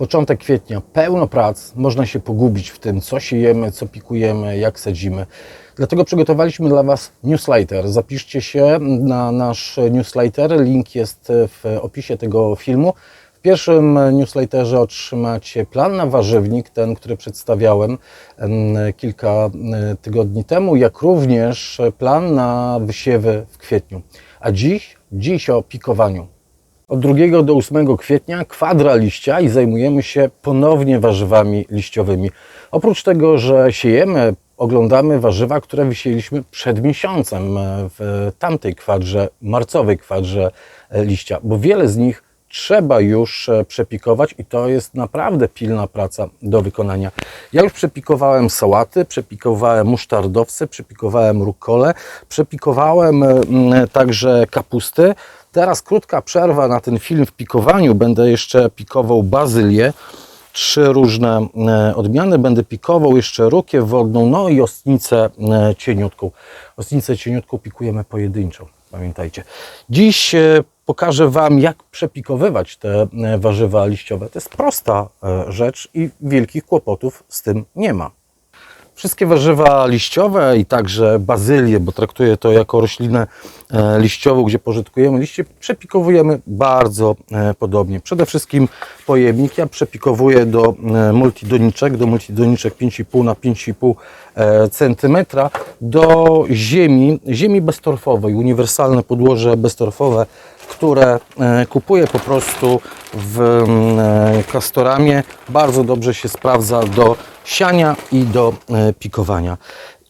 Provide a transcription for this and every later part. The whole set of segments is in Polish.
Początek kwietnia, pełno prac, można się pogubić w tym, co siejemy, co pikujemy, jak sadzimy. Dlatego przygotowaliśmy dla Was newsletter. Zapiszcie się na nasz newsletter, link jest w opisie tego filmu. W pierwszym newsletterze otrzymacie plan na warzywnik, ten, który przedstawiałem em, kilka e, tygodni temu, jak również plan na wysiewy w kwietniu. A dziś, dziś o pikowaniu. Od 2 do 8 kwietnia kwadra liścia i zajmujemy się ponownie warzywami liściowymi. Oprócz tego, że siejemy, oglądamy warzywa, które wysieliśmy przed miesiącem e, w tamtej kwadrze, marcowej kwadrze e, liścia, bo wiele z nich trzeba już e, przepikować i to jest naprawdę pilna praca do wykonania. Ja już przepikowałem sałaty, przepikowałem musztardowce, przepikowałem rukole, przepikowałem mm, także kapusty. Teraz krótka przerwa na ten film w pikowaniu. Będę jeszcze pikował bazylię. Trzy różne e, odmiany. Będę pikował jeszcze rukiew wodną, no i ostnicę e, cieniutką. Ostnicę cieniutką pikujemy pojedynczo, pamiętajcie. Dziś e, pokażę Wam, jak przepikowywać te e, warzywa liściowe. To jest prosta e, rzecz i wielkich kłopotów z tym nie ma. Wszystkie warzywa liściowe i także bazylię, bo traktuję to jako roślinę e, liściową, gdzie pożytkujemy liście, przepikowujemy bardzo podobnie. Przede wszystkim pojemnik ja przepikowuję do multidoniczek, do multidoniczek 5,5 na 5,5 cm, do ziemi, ziemi beztorfowej, uniwersalne podłoże beztorfowe, które e, kupuję po prostu w e, Castoramie. Bardzo dobrze się sprawdza do siania i do e, pikowania.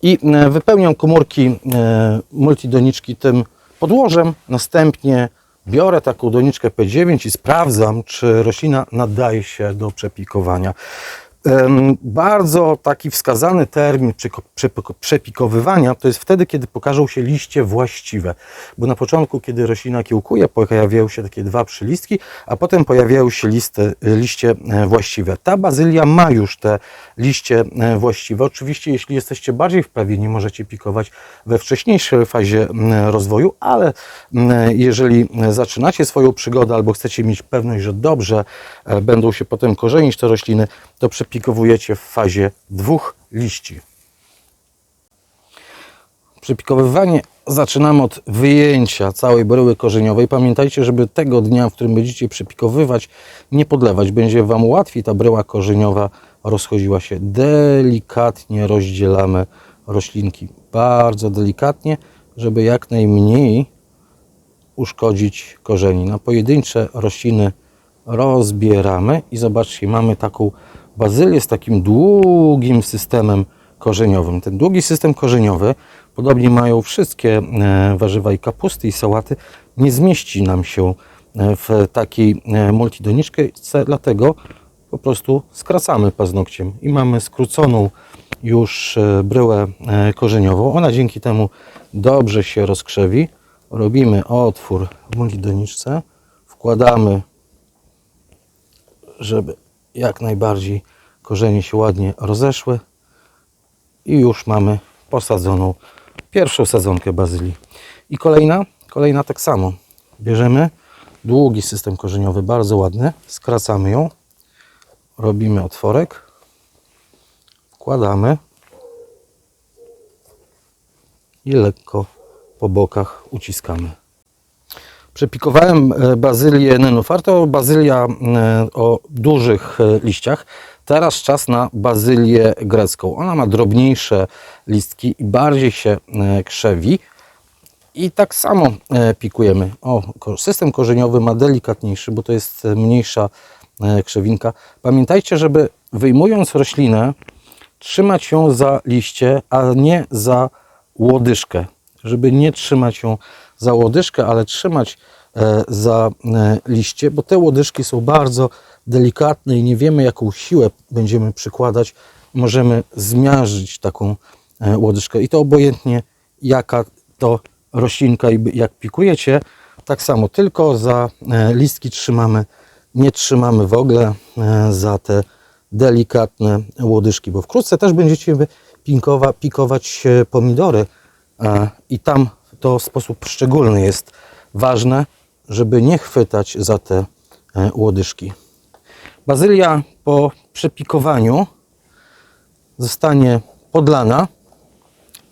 I e, wypełniam komórki e, multidoniczki tym podłożem. Następnie biorę taką doniczkę P9 i sprawdzam, czy roślina nadaje się do przepikowania. Bardzo taki wskazany termin przepikowywania to jest wtedy, kiedy pokażą się liście właściwe. Bo na początku, kiedy roślina kiełkuje, pojawiają się takie dwa przylistki, a potem pojawiają się listy, liście e, właściwe. Ta bazylia ma już te liście e, właściwe. Oczywiście, jeśli jesteście bardziej wprawieni, możecie pikować we wcześniejszej fazie rozwoju, ale jeżeli zaczynacie swoją przygodę albo chcecie mieć pewność, że dobrze e, będą się potem korzenić te rośliny, to przepikowujecie w fazie dwóch liści. Przepikowywanie zaczynamy od wyjęcia całej bryły korzeniowej. Pamiętajcie, żeby tego dnia, w którym będziecie przepikowywać, nie podlewać. Będzie Wam łatwiej ta bryła korzeniowa rozchodziła się. Delikatnie rozdzielamy roślinki. Bardzo delikatnie, żeby jak najmniej uszkodzić korzeni. Na pojedyncze rośliny rozbieramy i zobaczcie, mamy taką bazylię z takim długim systemem korzeniowym. Ten długi system korzeniowy, podobnie mają wszystkie e, warzywa i kapusty i sałaty, nie zmieści nam się e, w takiej e, multidoniczce, dlatego po prostu skracamy paznokciem i mamy skróconą już bryłę korzeniową. Ona dzięki temu dobrze się rozkrzewi. Robimy otwór w multidoniczce, wkładamy, żeby jak najbardziej korzenie się ładnie rozeszły i już mamy posadzoną pierwszą sadzonkę bazylii. I kolejna, kolejna tak samo. Bierzemy długi system korzeniowy, bardzo ładny, skracamy ją, robimy otworek, wkładamy i lekko po bokach uciskamy. Przepikowałem e, bazylię nenufar. To bazylia e, o dużych e, liściach. Teraz czas na bazylię grecką. Ona ma drobniejsze listki i bardziej się krzewi. I tak samo pikujemy. O, system korzeniowy ma delikatniejszy, bo to jest mniejsza krzewinka. Pamiętajcie, żeby wyjmując roślinę, trzymać ją za liście, a nie za łodyżkę. Żeby nie trzymać ją za łodyżkę, ale trzymać e, za e, liście, bo te łodyżki są bardzo delikatne i nie wiemy, jaką siłę będziemy przykładać. Możemy zmiażdżyć taką e, łodyżkę i to obojętnie jaka to roślinka i jak pikujecie, tak samo tylko za listki trzymamy, nie trzymamy w ogóle za te delikatne łodyżki, bo wkrótce też będziecie pikować pomidory i tam to w sposób szczególny jest ważne, żeby nie chwytać za te e, łodyżki. Bazylia po przepikowaniu zostanie podlana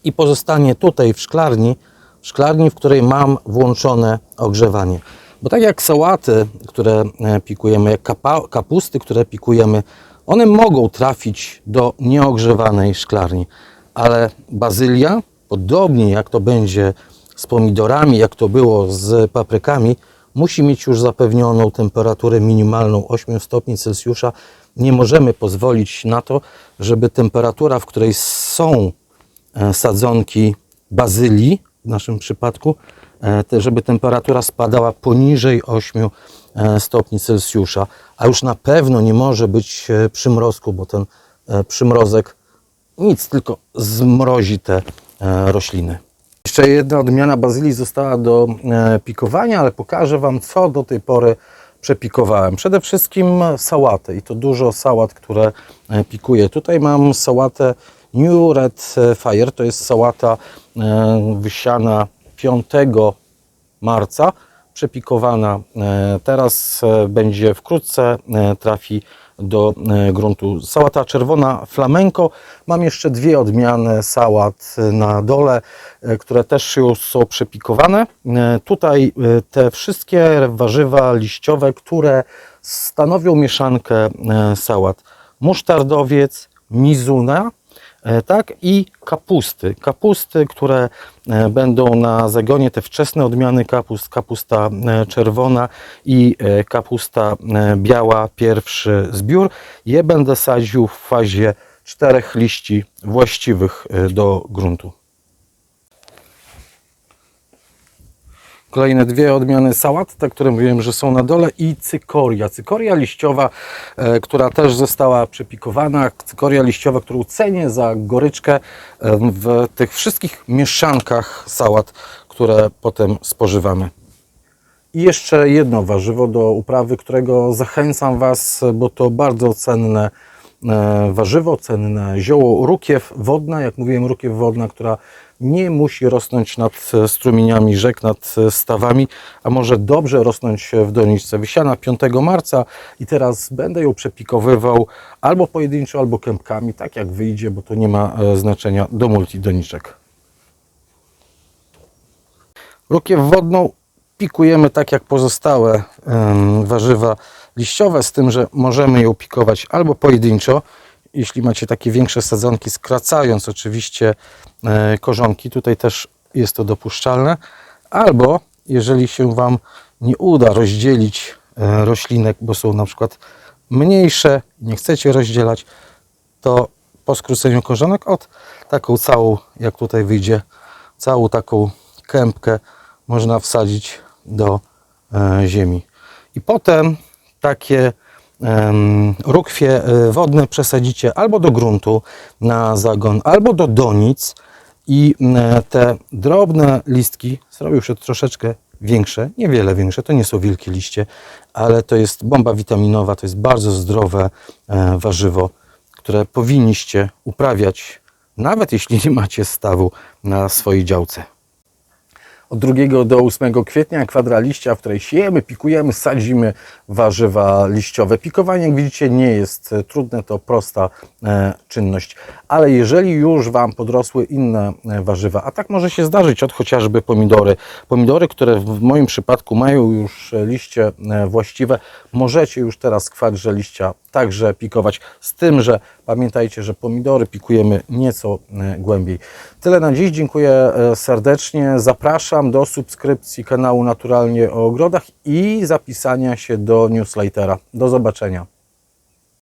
i pozostanie tutaj w szklarni, w szklarni, w której mam włączone ogrzewanie. Bo tak jak sałaty, które e, pikujemy, jak kapusty, które pikujemy, one mogą trafić do nieogrzewanej szklarni, ale bazylia, podobnie jak to będzie z pomidorami, jak to było z paprykami, musi mieć już zapewnioną temperaturę minimalną 8 stopni Celsjusza. Nie możemy pozwolić na to, żeby temperatura, w której są e, sadzonki bazylii, w naszym przypadku, e, żeby temperatura spadała poniżej 8 e, stopni Celsjusza, a już na pewno nie może być przymrozku, bo ten przymrozek nic, tylko zmrozi te rośliny. Jeszcze jedna odmiana bazylii została do e, pikowania, ale pokażę Wam, co do tej pory przepikowałem. Przede wszystkim sałatę i to dużo sałat, które e, pikuję. Tutaj mam sałatę New Red Fire, to jest sałata e, wysiana 5 marca, przepikowana teraz, będzie wkrótce trafi do e, gruntu. Sałata czerwona flamenco. Mam jeszcze dwie odmiany sałat na dole, e, które też już są przepikowane. E, Tutaj te wszystkie warzywa liściowe, które stanowią mieszankę sałat. Musztardowiec, mizuna, tak i kapusty. Kapusty, które e, będą na zagonie, te wczesne odmiany kapust, kapusta e, czerwona i e, kapusta e, biała, pierwszy zbiór. Je będę sadził w fazie czterech liści właściwych e, do gruntu. Kolejne dwie odmiany sałat, te, które mówiłem, że są na dole i cykoria. Cykoria liściowa, e, która też została przepikowana. Cykoria liściowa, którą cenię za goryczkę e, w tych wszystkich mieszankach sałat, które potem spożywamy. I jeszcze jedno warzywo do uprawy, którego zachęcam Was, bo to bardzo cenne warzywo, cenne zioło, rukiew wodna, jak mówiłem, rukiew wodna, która nie musi rosnąć nad e, strumieniami rzek, nad e, stawami, a może dobrze rosnąć w doniczce. Wysiana 5 marca i teraz będę ją przepikowywał albo pojedynczo, albo kępkami, tak jak wyjdzie, bo to nie ma e, znaczenia do multidoniczek. Rukiew wodną pikujemy tak jak pozostałe warzywa liściowe, z tym, że możemy ją pikować albo pojedynczo, jeśli macie takie większe sadzonki, skracając oczywiście e, korzonki, tutaj też jest to dopuszczalne, albo jeżeli się Wam nie uda rozdzielić e, roślinek, bo są na przykład mniejsze, nie chcecie rozdzielać, to po skróceniu korzonek od taką całą, jak tutaj wyjdzie, całą taką kępkę można wsadzić do e, ziemi. I potem takie rukwie e, wodne przesadzicie albo do gruntu na zagon, albo do donic i e, te drobne listki zrobią się troszeczkę większe, niewiele większe, to nie są wielkie liście, ale to jest bomba witaminowa, to jest bardzo zdrowe warzywo, które powinniście uprawiać, nawet jeśli nie macie stawu na swojej działce. Od 2 do 8 kwietnia kwadra liścia, w której siejemy, pikujemy, sadzimy warzywa liściowe. Pikowanie, jak widzicie, nie jest e, trudne, to prosta e, czynność. Ale jeżeli już Wam podrosły inne e, warzywa, a tak może się zdarzyć od chociażby pomidory, pomidory, które w moim przypadku mają już e, liście właściwe, możecie już teraz kwadrze liścia także pikować, z tym, że pamiętajcie, że pomidory pikujemy nieco e, głębiej. Tyle na dziś, dziękuję e, serdecznie. Zapraszam do subskrypcji kanału Naturalnie o Ogrodach i zapisania się do newslettera. Do zobaczenia.